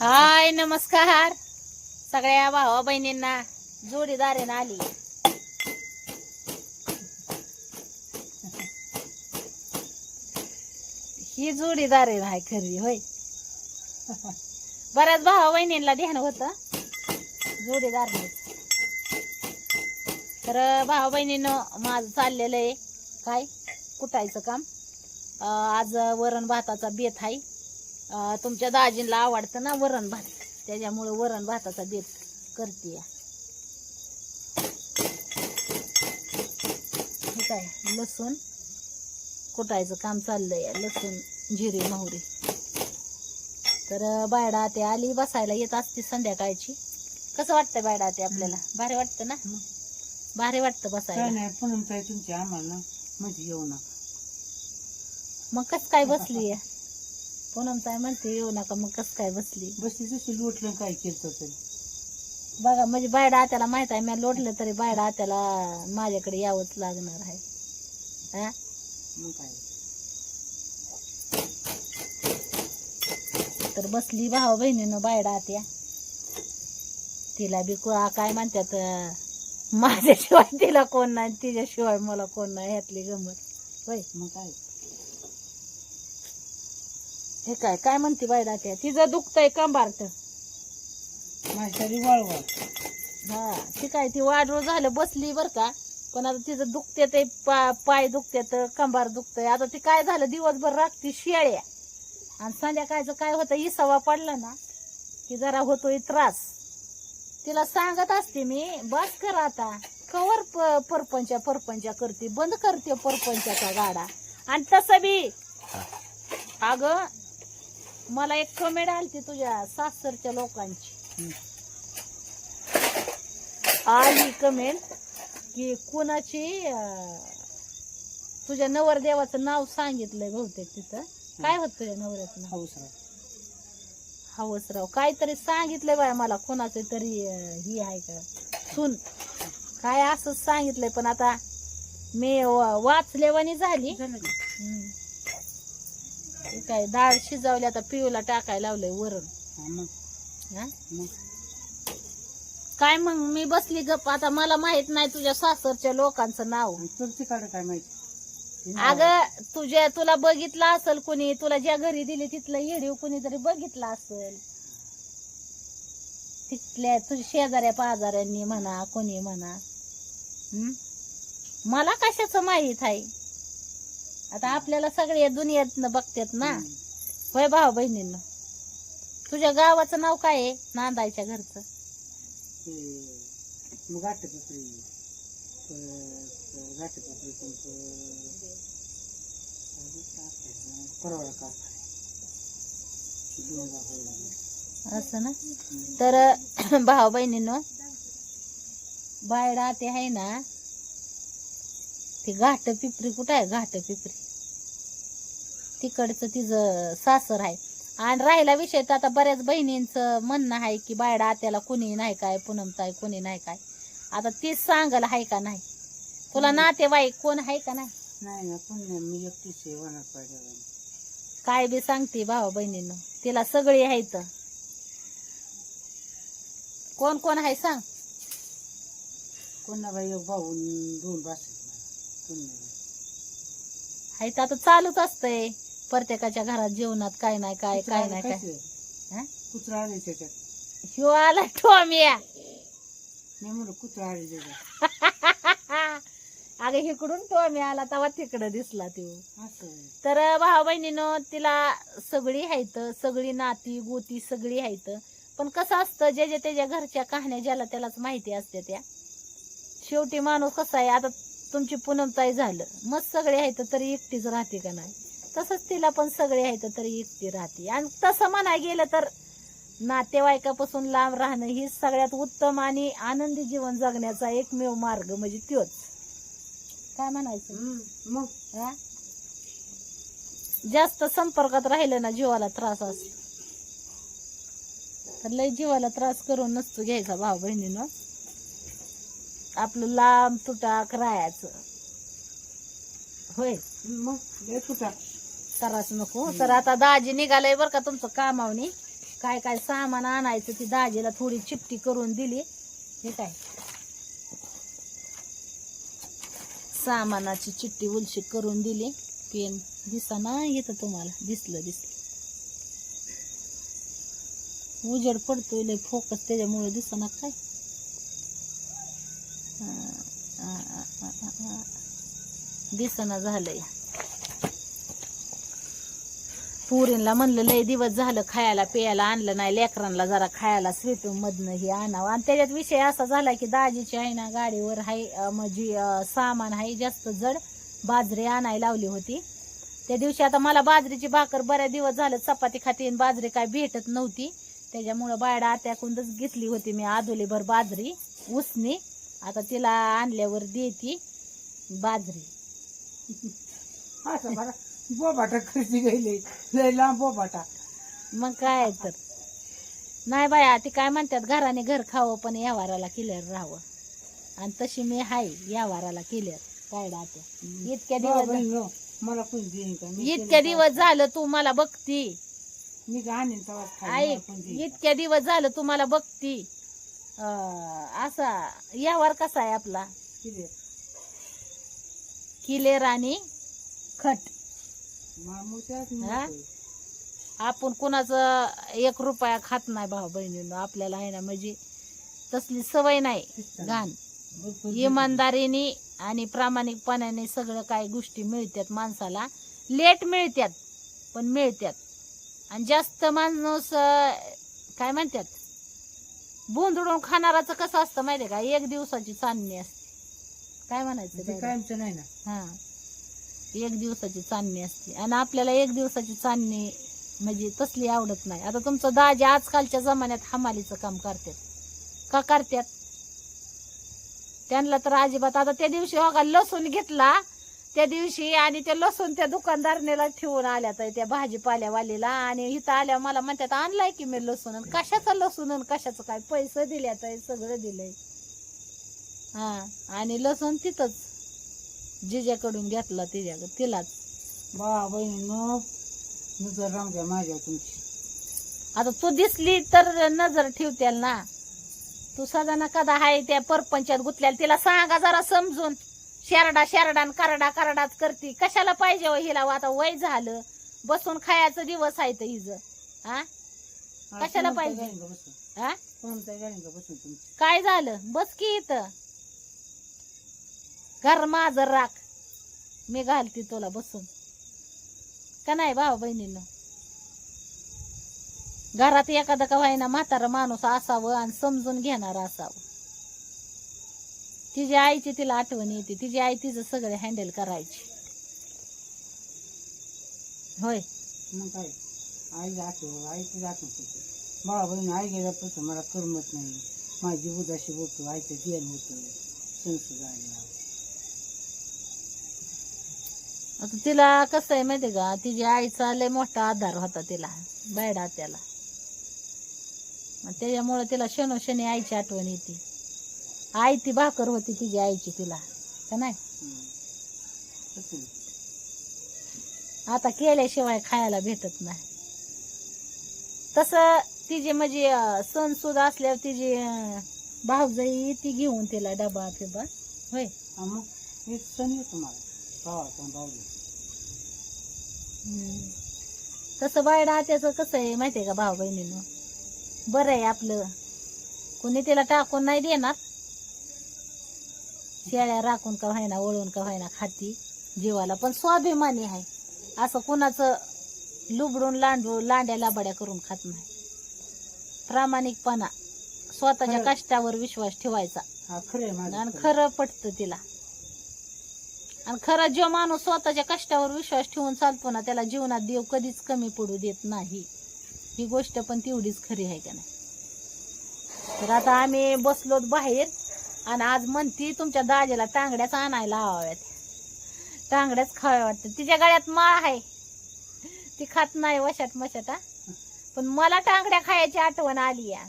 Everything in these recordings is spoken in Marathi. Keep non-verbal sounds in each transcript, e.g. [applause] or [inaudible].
हाय नमस्कार. सगळ्या भावा बहिणींना जोडीदारीनं आली. ही जोडीदारी आहे खरी होय. बऱ्याच भावा बहिणींना ध्यान होत. जोडीदार तर भावा बहिणीनं माझं चाललेलं आहे. काय? कुटायचं काम. आज वरण भाताचा बेत आहे तुमच्या दाजींला आवडतं ना वरण भात? त्याच्यामुळे वरण भाताचा बेत करते हे काय लसूण? कुटायचं काम चाललंय लसूण जिरे मोहरी. तर बायडा ते आली बसायला येत असते संध्याकाळची. कसं वाटतं बायडा ते आपल्याला? भारी वाटतं ना. भारी वाटतं बसायला. नाही पूनम ताई तुमची आम्हाला म्हणजे येऊ नका. मग कस काय बसली पूनम ताई म्हणते येऊ नका मग कस काय बसली? बसली जशी लोटलं काय केलं तरी. बघा म्हणजे बायडा आत्याला माहीत आहे मी लोटलं तरी बायडा आत्याला माझ्याकडे यावंच लागणार आहे. हा? मग काय? तर बसली भाऊ बहिणीनं बायडा आत्या. तिला बी को- काय म्हणतात अं, माझ्याशिवाय तिला कोण नाही तिच्याशिवाय मला कोण नाही ह्यातली गमत होय? मग काय? हे काय काय म्हणते बायडा आत्या तिचं दुखतंय कंबारट माझ्यासाठी वळवळ. हा ती काय ती वाढरू झालं बसली बर का? पण आता तिचं दुखते ते पा, पाय दुखतेत कंबार दुखतंय. आता ती काय झालं दिवसभर राखती शेळ्या. आणि संध्याकाळचं काय होतं इसावा पडला ना की जरा होतोय त्रास. तिला सांगत असते मी बस कर आता. कवर प- परपंचा परपंचा करते बंद करते परपंचाचा गाडा. आणि तसं बी. अग मला एक कमेंट आलती तुझ्या सासरच्या लोकांची. आली कमेंट की कुणाची तुझ्या नवरदेवाचं नाव सांगितलंय बहुतेक तिथं. काय होत तुझ्या नवऱ्याचं नाव? हवसराव. काहीतरी सांगितलंय बाय मला कोणाचं तरी ही आहे का? सुन. काय असंच सांगितलंय पण आता मी वाचल्यावानी झाली. काय डाळ शिजवली आता पिऊला टाकायला लावलंय वरण. हा मग हा? मग काय मग मी बसली गप आता मला माहीत नाही तुझ्या सासरच्या लोकांचं नाव. आणि तुमची काढ काय माहिती? अग तुझ्या तुला बघितलं असेल कुणी तुला ज्या घरी दिली तिथलं येडीव कुणी तरी बघितलं असेल तिथल्या तुझ्या शेजाऱ्या पाजाऱ्यांनी म्हणा कोणी म्हणा हं? मला कशाच माहीत आहे? आता आपल्याला सगळे दुनियात बघतात ना. होय भाऊ बहिणींना? तुझ्या गावाचं नाव काय आहे? नांदायच्या घरचं. मग असं ना? तर भाऊ बहिणीनं बायडा ते आहे ना ती घाट पिपरी कुठं आहे? घाट पिपरी तिकडचं तिचं सासर आहे. आणि राहिला विषय तर आता बऱ्याच बहिणींचं म्हणणं आहे की बायडा आत्याला कुणी नाही काय पूनमताय कुणी नाही काय. आता तीच सांगल आहे का नाही? तुला नातेवाईक कोण आहे का नाही? नाही ना पुण्य मी एकटीच आहे वनात पाहिजे काय बी सांगते भाऊ बहिणीनं तिला सगळी आहेत कोण कोण आहे सांग? कोणा बाई एक भाऊ दोन पुण्य तर आता चालूच असतंय. प्रत्येकाच्या घरात जेवणात काय नाही काय काय नाही काय? हा? कुत्रा त्याच्यात. ह्यो आला टोमिया मी म्हणलं कुत्रा त्याच्यात. [laughs] अगं इकडून टोमिया आला तेव्हा तिकडं दिसला तो असं. तर भाऊ बहिणीनं तिला सगळी आहेत सगळी नाती गोती सगळी आहेत पण कसं असतं जे जे त्याच्या घरच्या कहाण्या ज्याला त्यालाच माहिती असते त्या. शेवटी माणूस कसा आहे आता तुमची पूनमताई झालं. मग सगळे आहेत तरी एकटीच राहते का नाही? तसंच तिला पण सगळे आहेत तरी एकटी राहते. आणि तसं म्हणाय गेलं तर नातेवाईकापासून लांब राहणं ही सगळ्यात उत्तम आणि आनंदी जीवन जगण्याचा एकमेव मार्ग म्हणजे त्योच काय म्हणायचं? मग? जास्त संपर्कात राहिलं ना जीवाला त्रास असतो तर लय जीवाला त्रास करून नसतो घ्यायचा भाऊ बहिणीनं. आपलं लांब तुटाक राहायचं. होय? मग? कुठा त्रास नको. तर आता दाजी निघालंय बरं का तुमचं कामावनी. काय काय सामान आणायचं ती दाजीला थोडी चिपटी करून दिली. हे काय? सामानाची चिट्टी उलशी करून दिली. पेन दिसा ना येतं तुम्हाला. दिसलं दिसलं. उजेड पडतोय लय फोकस त्याच्यामुळे दिसना काय? दिसना झालंय. पुरींला म्हणलं लय दिवस झालं खायला प्यायला आणलं नाही लेकरांना जरा खायला स्वीटू मधनं हे आणावं. आणि त्याच्यात विषय असा झाला की दाजीची आहे ना गाडीवर हाय म्हणजे सामान आहे जास्त जड बाजरी आणायला लावली होती. त्या दिवशी आता मला बाजरीची भाकर बऱ्या दिवस झालं चपाती खाती आणि बाजरी काय भेटत नव्हती. त्याच्यामुळं बायडा आत्याकूनच घेतली होती मी आदोलीभर बाजरी उसनी. आता तिला आणल्यावर देती बाजरी. बोबाटा खर्ची गेली लय लांब बोबाटा. मग काय तर. नाही बाया ती काय म्हणतात घराने घर खावं पण यावाराला क्लिअर राहावं. आणि तशी मी हाय यावाराला क्लिअर काय डात्या इतक्या दिवस मला कोण देईन का? मी इतक्या दिवस झालं तू मला बघती? मी का आणीन तेव्हाच खाईन, आई मला कोण देईन का? इतक्या दिवस झालं तू मला बघती. अं, असा यावर कसा आहे आपला? किती? किलेर आणि खट. हा? आपण कुणाचं एक रुपया खात नाही भाऊ बहिणीनं आपल्याला आहे ना म्हणजे तसली सवय नाही घाण. इमानदारीने आणि प्रामाणिकपणाने सगळं काय गोष्टी मिळतात माणसाला. लेट मिळतात पण मिळतात. आणि जास्त माणूस काय म्हणतात? बोंदडून खाणाराचं कसं असतं माहितीये का? एक दिवसाची चांदणी असते. काय म्हणायचं त्याला? कायमचं नाही ना? हा. एक दिवसाची चांदणी असते. आणि आपल्याला एक दिवसाची चांदणी म्हणजे तसली आवडत नाही. आता तुमचं दाजी आजकालच्या जमान्यात हमालीचं काम करतात. का करतात? त्यांना तर अजिबात आता त्या दिवशी हो लसूण घेतला त्या दिवशी आणि ते लसूण त्या दुकानदारनेला ठेवून आल्या तर त्या भाजीपाल्यावालीला. आणि इथं आल्या मला म्हणतात आणलाय की मी लसूण आणि लसूण आणि कशाचं काय? पैसे दिल्यात आहे सगळं दिलंय. हा आणि लसूण तिथंच जिजाकडून घेतला तिच्याकडे तिलाच. बा बहिणीनो नजर राहू द्या माझ्या तुमची. आता तू दिसली तर नजर ठेवतेल ना. तू सदाना कदा हाय त्या परपंचात गुतल्याला तिला सांगा जरा समजून. शेरडा शेरडा आणि करडा करडाच करती. कशाला पाहिजे हो हिला? आता वय झालं. बसून खायचं दिवस आहे तर हिज हा हा, कशाला पाहिजे? हा कोणत्या गाडीनं बसून तुमची. काय झालं? बस की इथं. घर माझं राख. मी घालते तुला बसून. का नाही भाऊ बहिणीनं? घरात एखादा का व्हायना म्हातारा माणूस असावं आणि समजून घेणार असावं. तिच्या आईची तिला आठवण येते. तिची आई तिचं सगळं हँडल करायची. होय. मग काय? आई जातो आईची बाळा बहीण आई गेल्यापासून मला करमत नाही. माझी उदाशी होतो. आईचं ध्यान होतं. संस्कृत आता तिला कसं आहे माहितीये का? तिच्या आईचा लय मोठा आधार होता तिला बायडा त्याला त्याच्यामुळं त्याच्यामुळे तिला शनोशनी आईची आठवण येते. आई ती भाकर होती तिची आईची तिला का नाही? आता केल्याशिवाय खायला भेटत नाही. तसं तिचे म्हणजे सण सुद्धा असल्यावर तिची अं, भाऊजाई ती घेऊन तिला डबा फिबा होय मग सण येतो मला. भावाचा भाऊजी तसं बायडा त्याचं कसं आहे माहितीये का भाऊ बहिणीनं? बरं आहे आपलं. कोणी तिला टाकून नाही देणार. शेळ्या राखून का व्हायना वळून का व्हायना खाती. जीवाला पण स्वाभिमानी आहे. असं कुणाचं लुबडून लांडू लांड्या लाबाड्या करून खात नाही. प्रामाणिकपणा स्वतःच्या. कष्टावर विश्वास ठेवायचा. आहे आणि खरं पटतं तिला. आणि खरं जो माणूस स्वतःच्या कष्टावर विश्वास ठेवून चालतो ना त्याला जीवनात देव कधीच कमी पडू देत नाही. ही गोष्ट पण तेवढीच खरी आहे का नाही? तर आता आम्ही बसलोत बाहेर आणि आज म्हणती तुमच्या दाजेला टांगड्याच आणायला हव्यात. टांगड्याच खाव्या वाटतं. तिच्या गळ्यात माळ आहे. ती खात नाही वशाट मशाट हा. पण मला टांगड्या खायची आठवण आली या.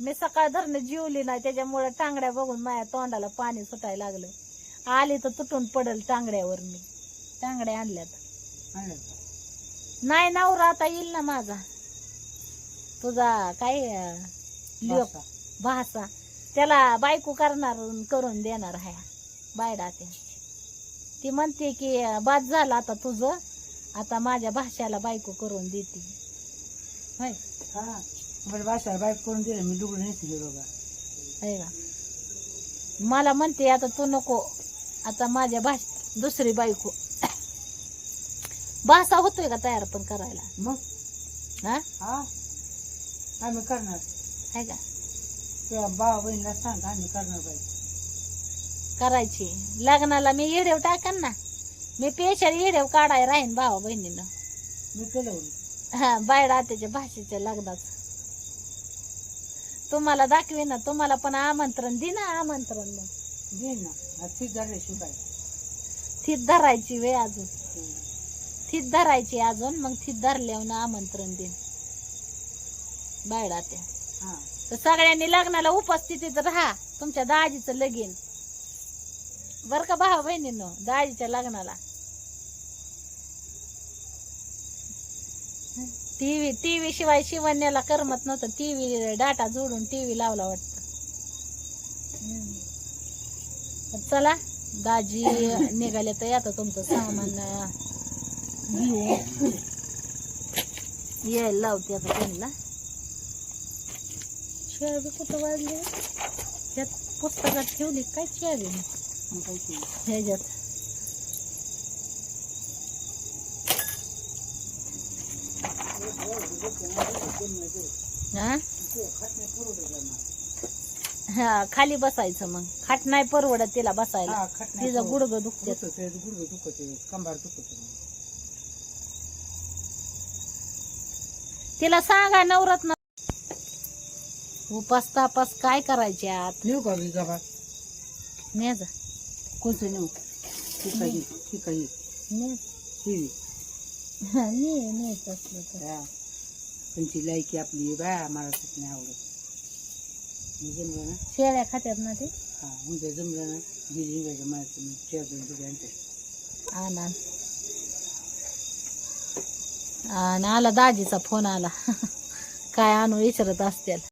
मी सकाळ धरणं जीवली नाही त्याच्यामुळे टांगड्या बघून माझ्या तोंडाला पाणी सुटायला लागलं. आली तर तुटून पडल टांगड्यावर मी टांगड्या आणल्यात. आणलं नाही नवरा आता येईल ना माझा. तुझा काय लिओ. भासा त्याला बायको करणार करून देणार आहे बायडा ते ती म्हणते की बाद झालं आता तुझं. आता माझ्या भाषाला बायको करून देते. होय हा बरं बाईक करून दिलं मी मला म्हणते आता तू नको आता माझ्या भाष दुसरी बायको. भाषा होतोय का तयार पण करायला? मग? हा? हा. आम्ही करणार. आहे का? भावा बहिणीला सांग आम्ही करणार बाई. करायची. लग्नाला मी येडेव टाकन ना. मी पेशल येडेव काढाय राहीन भावा बहिणीनं मी केलं. हा बायडा त्याच्या भाषेच्या लग्नात तुम्हाला दाखवे ना तुम्हाला पण आमंत्रण दे ना आमंत्रण मग. ना. झालं शिकाय थीत धरायची वे अजून. थीत धरायची अजून मग थीत धरल्यावर आमंत्रण देईन. बायडा त्या. हा. तर सगळ्यांनी लग्नाला उपस्थितीत राहा. तुमच्या दाजीचं लगीन. बर का भावा बहिणीनं? दाजीच्या लग्नाला. टीव्ही टीव्ही शिवाय शिवण्याला करमत नव्हतं. टीव्ही डाटा जोडून टीव्ही लावला वाटतं. चला दाजी निघाले तर आता तुमचं सामान अं, घेऊ. यायला लावते आता त्यांना. शेळी कुठं वाजली? त्यात पुस्तकात ठेवली काय शेळी ह्याच्यात. हा? हा खाली बसायचं मग. खाट नाही परवडत तिला बसायला. तिचं गुडघं दुखते गुडघं दुखत कंबार दुखत तिला सांगा नवरत्न उपास तापास काय करायचे आत? नेऊ का नेजा. कोणतं नेऊ? ठीक आहे ठीक आहे हा, ने तर. त्यांची लायकी आपली बा मला नाही आवडत. जमलं ना शेळ्या खात्यात ना ते हा उद्या जमलं ना गेली निघायचं मला तुम्ही चेअर दोन रुपये आणते आला आणि आला दाजीचा फोन आला काय आणू विचारत असतील